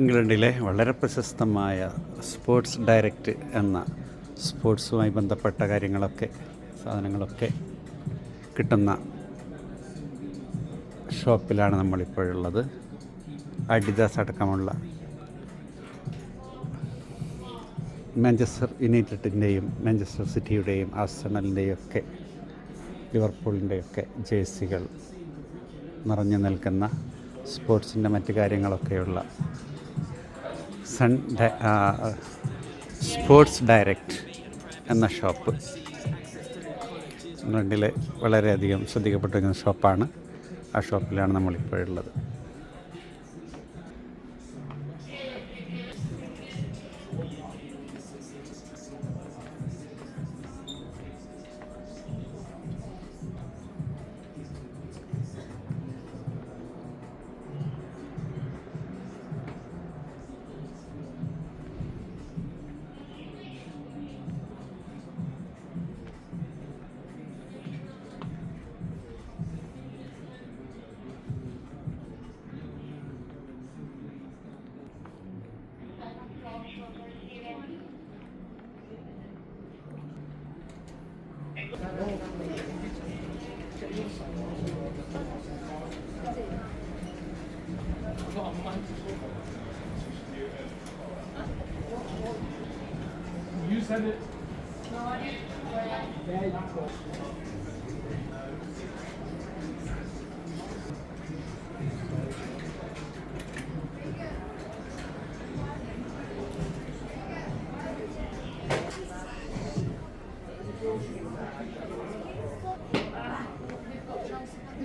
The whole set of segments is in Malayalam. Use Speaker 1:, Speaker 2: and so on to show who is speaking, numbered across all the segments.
Speaker 1: ഇംഗ്ലണ്ടിലെ വളരെ പ്രശസ്തമായ സ്പോർട്സ് ഡയറക്റ്റ് എന്ന സ്പോർട്സുമായി ബന്ധപ്പെട്ട കാര്യങ്ങളൊക്കെ സാധനങ്ങളൊക്കെ കിട്ടുന്ന ഷോപ്പിലാണ് നമ്മളിപ്പോഴുള്ളത്. അഡിദാസ് അടക്കമുള്ള മാഞ്ചസ്റ്റർ യുണൈറ്റഡിന്റെയും മാഞ്ചസ്റ്റർ സിറ്റിയുടെയും ആർസണലിന്റെയും ഒക്കെ ലിവർപൂളിന്റെയൊക്കെ ജേഴ്സികൾ നിറഞ്ഞു നിൽക്കുന്ന സ്പോർട്സിന്റെ മറ്റു കാര്യങ്ങളൊക്കെയുള്ള സൺ സ്പോർട്സ് ഡയറക്റ്റ് എന്ന ഷോപ്പ്. ഇംഗ്ലണ്ടിലെ വളരെയധികം ശ്രദ്ധിക്കപ്പെട്ടിരിക്കുന്ന ഷോപ്പാണ്. ആ ഷോപ്പിലാണ് നമ്മളിപ്പോഴുള്ളത്.
Speaker 2: You send it.
Speaker 3: No,
Speaker 4: I didn't. Yeah. Thank you.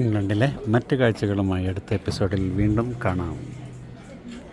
Speaker 1: ഇംഗ്ലണ്ടിലെ മറ്റ് കാഴ്ചകളുമായി അടുത്ത എപ്പിസോഡിൽ വീണ്ടും കാണാം.